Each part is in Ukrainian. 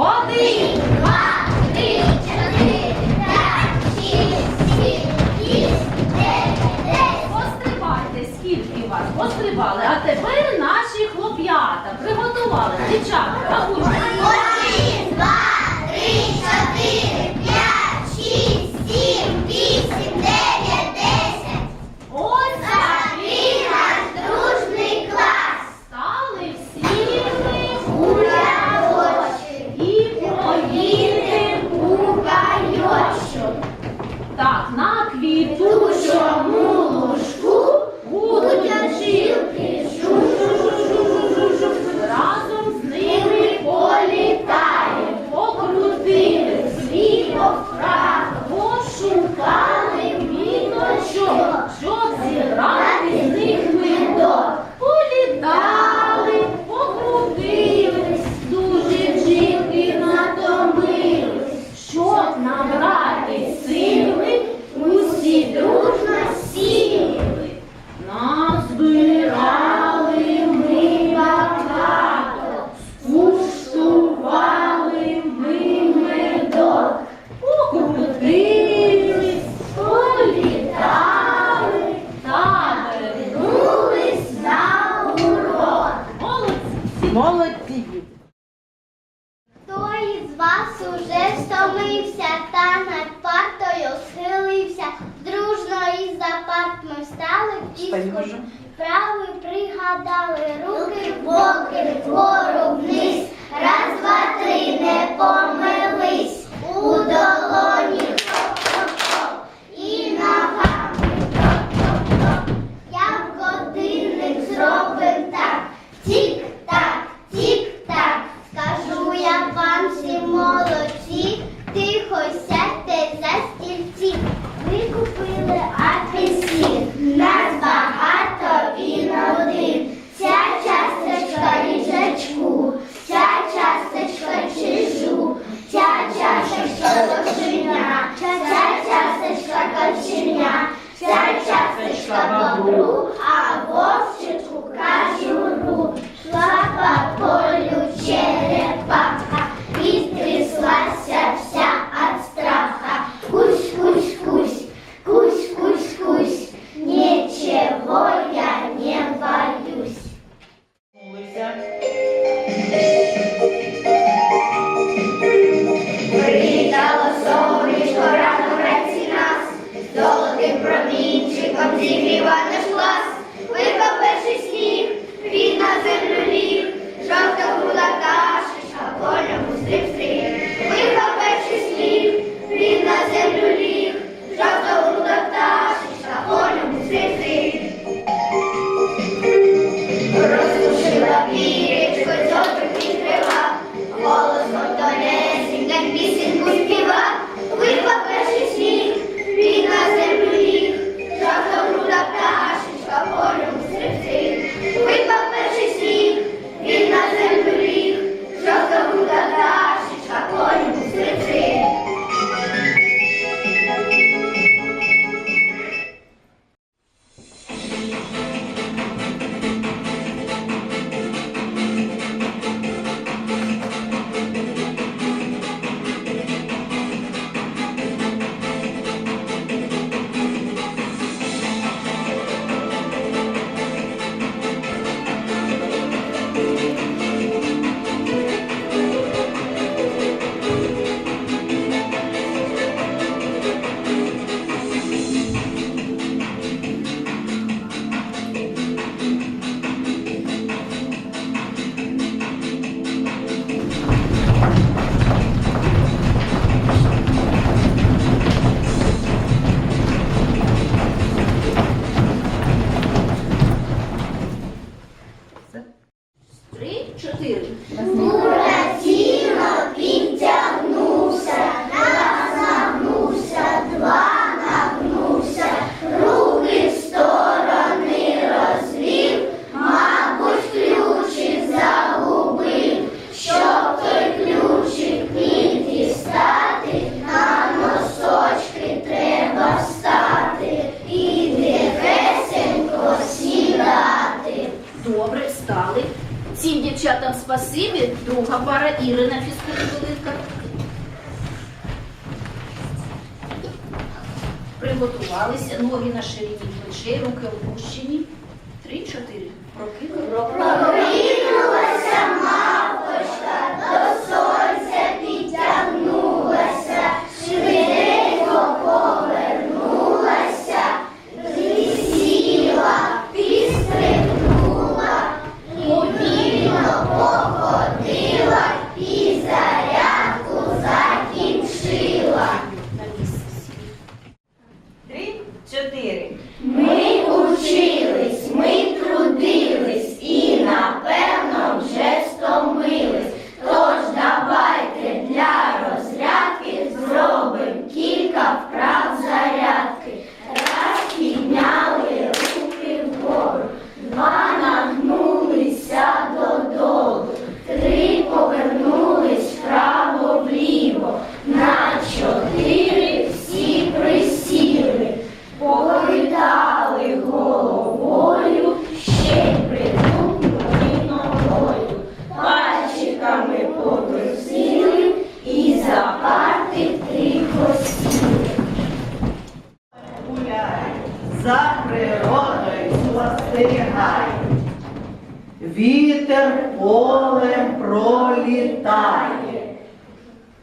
Один, два, три, чотири, п'ять, шість, сім, вісім, дев'ять, десять. Постривайте, скільки вас постривали, а тепер наші хлоп'ята приготували дівчатка. Продовжу. Правою пригадали руки, боки, вгору вниз. Раз, два, три, не помились. Удовольствие. Пара Ірина фізкультурка. Приготувалися, ноги на ширині плечей, руки опущені. Три, чотири. Прокинули.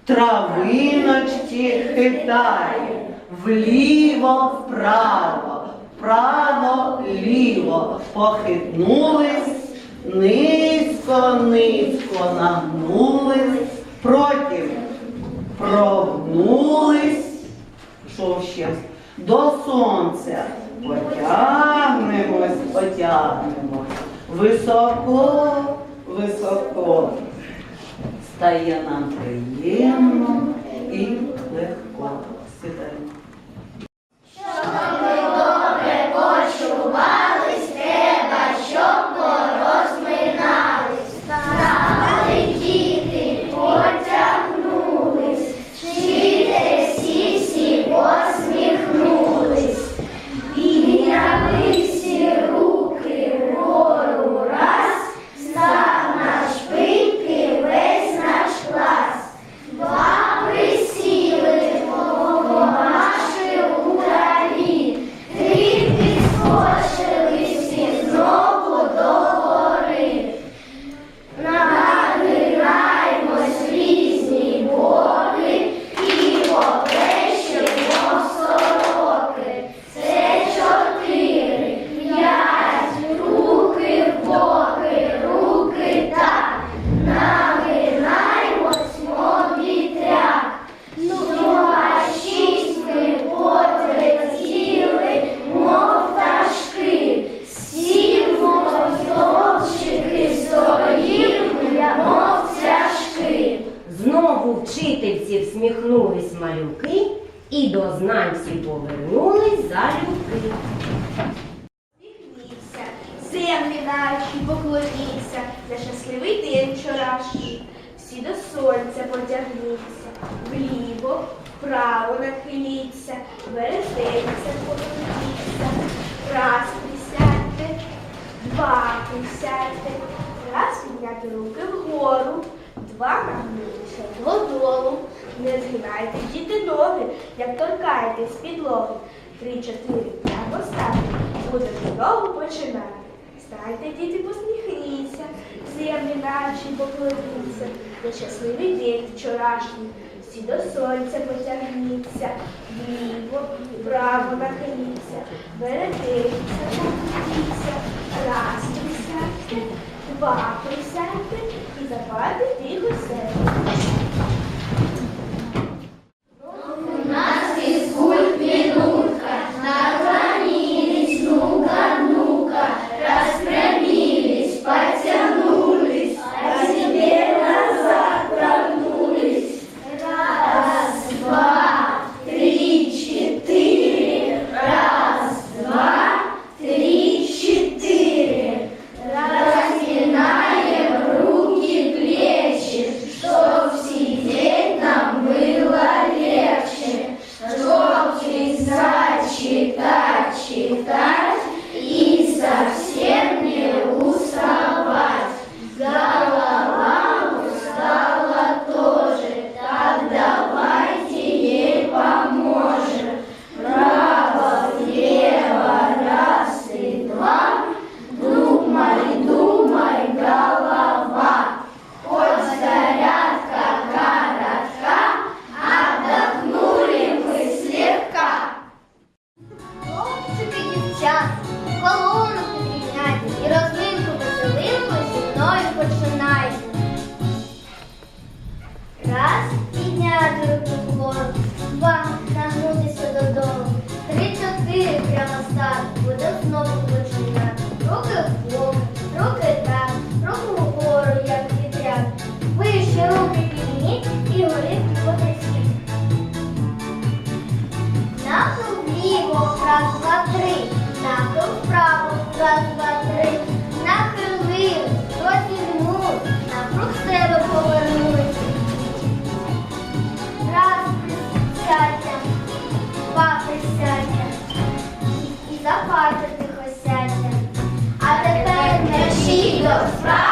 Травиночки хитає, вліво, вправо, вправо, ліво, похитнулись, низько, низько нагнулись, потім прогнулись, що ще? До сонця. Потягнемось, потягнемось. Високо, високо. Стає нам приємно вчительці всміхнулись малюки і до знань всі повернулись залюбки. Всміхніться, землі наші поклоніться за щасливий день вчорашній. Всі до сонця потягніться, вліво, вправо нахиліться, верететься, поверніться, раз присядьте, два присядьте, раз підняти руки вгору, нагнутися додолу. Не згинайте діти ноги, як торкаєтесь підлоги. Три-чотири прямо ставте, будете знову починати. Стайте, діти, посміхніться, землі наші поклоніться, за щасливий день вчорашній. Всі до сонця потягніться, вліво, вправо нахиліться, верететься, покрутіться, раз присядьте, два Girls Rock.